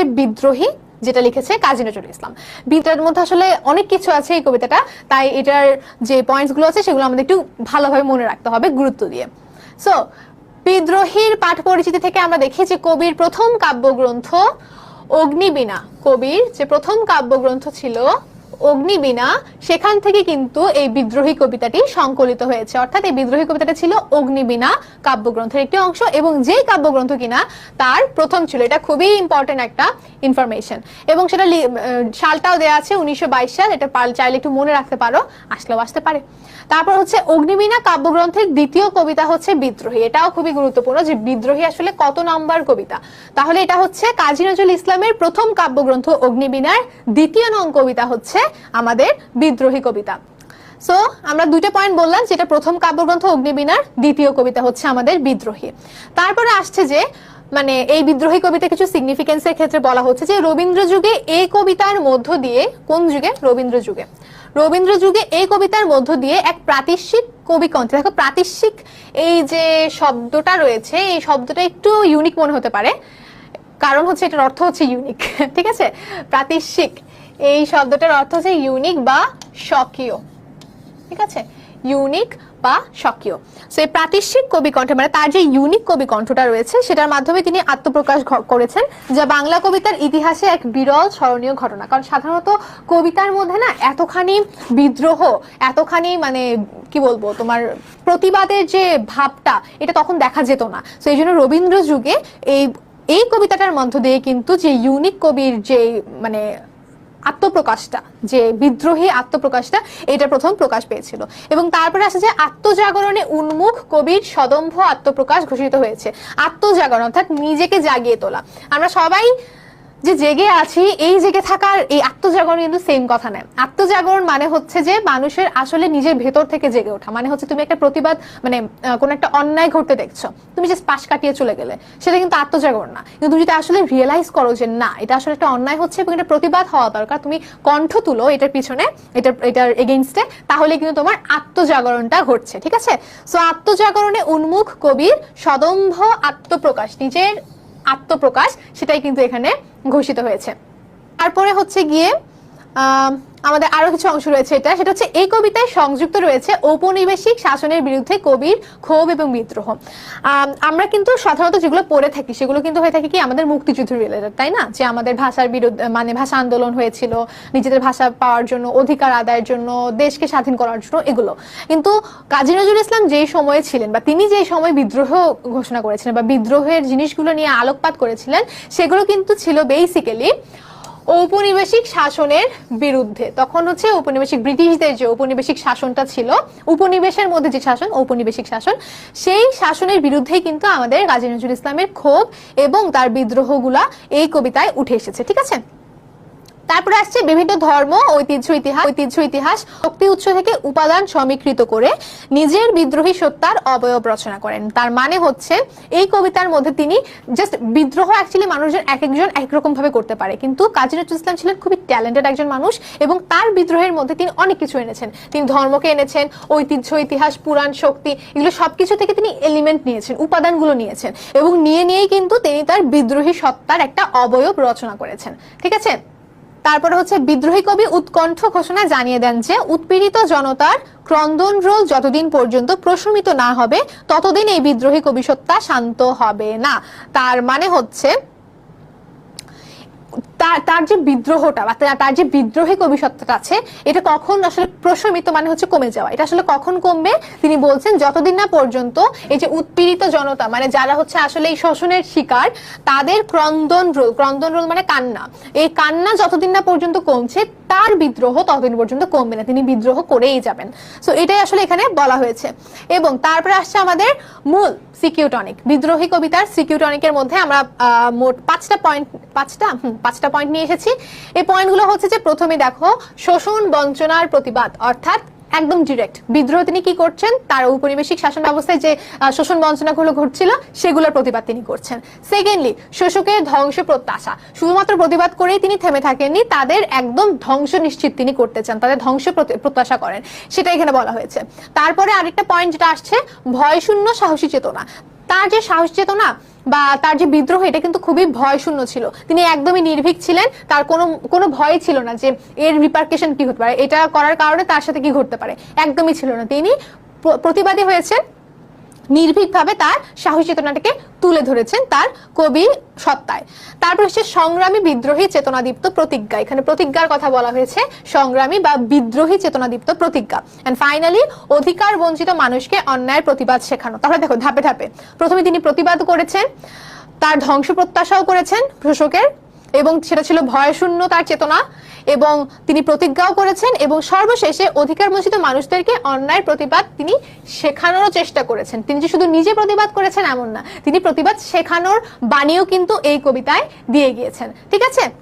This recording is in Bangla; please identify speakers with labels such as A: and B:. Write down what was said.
A: হচ্ছে বিদ্রোহী, যেটা লিখেছে কাজী নজরুল ইসলাম। বিদ্রোহের মধ্যে আসলে অনেক কিছু আছে এই কবিতাটা, তাই এটার যে পয়েন্টসগুলো আছে সেগুলো আমাদের একটু ভালোভাবে মনে রাখতে হবে গুরুত্ব দিয়ে। সো বিদ্রোহীর পাঠ পরিচিতি থেকে আমরা দেখি যে কবির প্রথম কাব্যগ্রন্থ অগ্নিবীণা। কবির যে প্রথম কাব্যগ্রন্থ ছিল অগ্নিবীণা, সেখান থেকে কিন্তু এই বিদ্রোহী কবিতাটি সংকলিত হয়েছে। অর্থাৎ এই বিদ্রোহী কবিতাটা ছিল অগ্নিবীণা কাব্যগ্রন্থের একটি অংশ এবং যে কাব্যগ্রন্থ কিনা তার প্রথম ছিল। এটা খুবই ইম্পর্টেন্ট একটা ইনফরমেশন এবং সেটা সালটাও দেওয়া আছে উনিশশো সাল। এটা পার- চাইলে একটু মনে রাখতে পারো, আসলেও আসতে পারে। তারপর হচ্ছে অগ্নিবীণা কাব্যগ্রন্থের দ্বিতীয় কবিতা হচ্ছে বিদ্রোহী। এটাও খুবই গুরুত্বপূর্ণ যে বিদ্রোহী আসলে কত নাম্বার কবিতা। তাহলে এটা হচ্ছে কাজী নজরুল ইসলামের প্রথম কাব্যগ্রন্থ অগ্নিবীণার দ্বিতীয় নং কবিতা হচ্ছে আমাদের বিদ্রোহী কবিতা। সো আমরা দুইটা পয়েন্ট বললাম, যেটা প্রথম কাব্যগ্রন্থ অগ্নিবীণার, দ্বিতীয় কবিতা হচ্ছে আমাদের বিদ্রোহী। তারপরে আসছে যে মানে এই বিদ্রোহী কবিতা কিছু সিগনিফিকেন্সের ক্ষেত্রে বলা হচ্ছে যে, রবীন্দ্র যুগে এই কবিতার মধ্য দিয়ে, কোন যুগে? রবীন্দ্র যুগে। রবীন্দ্র যুগে এই কবিতার মধ্য দিয়ে এক প্রাতিষ্ঠিক কবি কণ্ঠে দেখো প্রাতিষ্ঠিক এই যে শব্দটা রয়েছে, এই শব্দটা একটু ইউনিক মনে হতে পারে। কারণ হচ্ছে, এটার অর্থ হচ্ছে ইউনিক ঠিক আছে? প্রাতিষ্ঠিক। এই শব্দটার অর্থ হচ্ছে ইউনিক বা স্বকীয়। ঠিক আছে? ইউনিক বা স্বকীয়। সো এই প্রাতিষ্ঠিক কবি মানে তার যে ইউনিক কবি কণ্ঠটা রয়েছে, সেটার মাধ্যমে তিনি আত্মপ্রকাশ করেছেন, যা বাংলা কবিতার ইতিহাসে এক বিরল স্মরণীয় ঘটনা। কারণ সাধারণত কবিতার মধ্যে না এতখানি বিদ্রোহ, এতখানি মানে কি বলব, তোমার প্রতিবাদের যে ভাবটা, এটা তখন দেখা যেত না। তো এই জন্য রবীন্দ্র যুগে এই এই কবিতাটার মধ্য দিয়ে কিন্তু যে ইউনিক কবির যে মানে আত্মপ্রকাশটা, যে বিদ্রোহী আত্মপ্রকাশটা, এটা প্রথম প্রকাশ পেয়েছিল। এবং তারপরে আসে যে আত্মজাগরণে উন্মুখ কবির সদম্ভ আত্মপ্রকাশ ঘোষিত হয়েছে। আত্মজাগরণ অর্থাৎ নিজেকে জাগিয়ে তোলা। আমরা সবাই যে জেগে আছি, এই জেগে থাকার এই আত্মজাগরণ কিন্তু সেম কথা নয় আত্মজাগরণ মানে হচ্ছে যে মানুষের আসলে নিজের ভেতর থেকে জেগে ওঠা। মানে হচ্ছে তুমি একটা প্রতিবাদ মানে কোনো একটা অন্যায় ঘটতে দেখছ। তুমি যে পাশ কাটিয়ে চলে গেলে। সেটা কিন্তু আত্মজাগরণ না। কিন্তু তুমি যদি আসলে রিয়েলাইজ করো যে না, এটা আসলে একটা অন্যায় হচ্ছে এবং এটা প্রতিবাদ হওয়া দরকার, তুমি কণ্ঠ তুলো এটার পিছনে, এটার এটার এগেইনস্টে তাহলে কিন্তু তোমার আত্মজাগরণটা ঘটছে, ঠিক আছে? সো আত্মজাগরণে উন্মুখ কবির সদম্ভ আত্মপ্রকাশ, নিজের আত্মপ্রকাশ সেটাই কিন্তু এখানে ঘোষিত হয়েছে। তারপরে হচ্ছে গিয়ে আমাদের আরও কিছু অংশ রয়েছে এটা। সেটা হচ্ছে, এই কবিতায় সংযুক্ত রয়েছে ঔপনিবেশিক শাসনের বিরুদ্ধে কবির ক্ষোভ এবং বিদ্রোহ। আমরা কিন্তু সাধারণত যেগুলো পড়ে থাকি, সেগুলো কিন্তু হয়ে থাকে কি, আমাদের মুক্তিযুদ্ধ রিলেটেড তাই না? যে আমাদের ভাষার বিরুদ্ধে মানে ভাষা আন্দোলন হয়েছিল, নিজেদের ভাষা পাওয়ার জন্য, অধিকার আদায়ের জন্য, দেশকে স্বাধীন করার জন্য, এগুলো। কিন্তু কাজী নজরুল ইসলাম যেই সময়ে ছিলেন, বা তিনি যেই সময় বিদ্রোহ ঘোষণা করেছিলেন, বা বিদ্রোহের জিনিসগুলো নিয়ে আলোকপাত করেছিলেন, সেগুলো কিন্তু ছিল বেসিক্যালি ঔপনিবেশিক শাসনের বিরুদ্ধে। তখন হচ্ছে ঔপনিবেশিক ব্রিটিশদের যে ঔপনিবেশিক শাসনটা ছিল, উপনিবেশের মধ্যে যে শাসন, ঔপনিবেশিক শাসন, সেই শাসনের বিরুদ্ধেই কিন্তু আমাদের কাজী নজরুল ইসলামের ক্ষোভ এবং তার বিদ্রোহগুলা এই কবিতায় উঠে এসেছে, ঠিক আছে? তারপরে আসছে বিভিন্ন ধর্ম, ঐতিহ্য, ইতিহাস ঐতিহ্য, ইতিহাস, শক্তি উৎস থেকে উপাদান সমীকৃত করে নিজের বিদ্রোহী সত্তার অবয়ব রচনা করেন। তার মানে হচ্ছে, এই কবিতার মধ্যে তিনি জাস্ট বিদ্রোহ অ্যাকচুয়ালি মানুষজন এক একজন একরকম ভাবে করতে পারে। কিন্তু কাজী নজরুল ইসলাম ছিলেন খুবই ট্যালেন্টেড একজন মানুষ এবং তার বিদ্রোহের মধ্যে তিনি অনেক কিছু এনেছেন। তিনি ধর্মকে এনেছেন, ঐতিহ্য, ইতিহাস, পুরাণ, শক্তি, এগুলো সবকিছু থেকে তিনি এলিমেন্ট নিয়েছেন, উপাদানগুলো নিয়েছেন। এবং নিয়ে নিয়েই কিন্তু তিনি তার বিদ্রোহী সত্তার একটা অবয়ব রচনা করেছেন। ঠিক আছে? তারপরে হচ্ছে বিদ্রোহী কবি উৎকণ্ঠ ঘোষণা জানিয়ে দেন যে, উৎপীড়িত জনতার ক্রন্দন রোল যতদিন পর্যন্ত প্রশমিত না হবে, ততদিন এই বিদ্রোহী কবি সত্তা শান্ত হবে না। তার মানে হচ্ছে তার তার যে বিদ্রোহটা বা তার- যে বিদ্রোহী কবিসত্তাটা আছে, এটা কখন আসলে প্রশমিত মানে হচ্ছে কমে যাওয়া? এটা আসলে কখন কমবে? তিনি বলছেন, যতদিন না পর্যন্ত এই যে উৎপীড়িত জনতা মানে যারা হচ্ছে আসলে এই শোষণের শিকার, তাদের ক্রন্দন রোল ক্রন্দন রোল মানে কান্না। এই কান্না যতদিন না পর্যন্ত কমছে তার বিদ্রোহ ততদিন পর্যন্ত কমবে না। তিনি বিদ্রোহ করেই যাবেন। সো এটাই আসলে এখানে বলা হয়েছে। এবং তারপরে আসছে আমাদের মূল সিকিউটনিক। বিদ্রোহী কবিতার সিকিউটনিকের মধ্যে আমরা মোট পাঁচটা পয়েন্ট পাঁচটা পাঁচটা পয়েন্ট নিয়ে এসেছি। এই পয়েন্টগুলো হচ্ছে যে প্রথমে দেখো, শোষণ বঞ্চনার প্রতিবাদ, অর্থাৎ একদম ডিরেক্ট বিদ্রোহ তিনি কি করছেন? তার ঔপনিবেশিক শাসন ব্যবস্থায় যে শোষণ বঞ্চনাগুলো ঘটছিল, সেগুলোর প্রতিবাদ তিনি করছেন। সেকেন্ডলি শোষকের ধ্বংস প্রত্যাশা। শুধুমাত্র প্রতিবাদ করেই তিনি থেমে থাকেননি, তাদের একদম ধ্বংস নিশ্চিত তিনি করতে চান, তাদের ধ্বংস প্রতি- প্রত্যাশা করেন। সেটা এখানে বলা হয়েছে। তারপরে আরেকটা পয়েন্ট যেটা আসছে, ভয়শূন্য সাহসী চেতনা। তার যে সাহস চেতনা বা তার যে বিদ্রোহ, এটা কিন্তু খুবই ভয়শূন্য ছিল। তিনি একদমই নির্ভীক ছিলেন, তার কোনো কোনো ভয় ছিল না যে এর রিপার্কেশন কি হতে পারে। এটা করার কারণে তার সাথে কি ঘটতে পারে, একদমই ছিল না। তিনি প্রতিবাদী হয়েছেন। নির্ভীকভাবে তার সাহসী চেতনাটাকে তুলে ধরেছেন তার কবি সত্তায়। তারপর হচ্ছে সংগ্রামী বিদ্রোহী চেতনাদীপ্ত প্রতিজ্ঞা। এখানে প্রতিজ্ঞার কথা বলা হয়েছে, সংগ্রামী বা বিদ্রোহী চেতনাদীপ্ত প্রতিজ্ঞা। এন্ড ফাইনালি অধিকার বঞ্চিত মানুষকে অন্যায়ের প্রতিবাদ শেখানো। তাহলে দেখো, ধাপে ধাপে। প্রথমে তিনি প্রতিবাদ করেছেন, তার ধ্বংস প্রত্যাশাও করেছেন শোষকের এবং সেটা ছিল ভয়শূন্য তার চেতনা। এবং তিনি প্রতিজ্ঞাও করেছেন এবং সর্বশেষে অধিকার বঞ্চিত মানুষদেরকে অন্যায়ের প্রতিবাদ তিনি শেখানোরও চেষ্টা করেছেন। তিনি যে শুধু নিজে প্রতিবাদ করেছেন এমন না, তিনি প্রতিবাদ শেখানোর বাণীও কিন্তু এই কবিতায় দিয়ে গিয়েছেন। ঠিক আছে?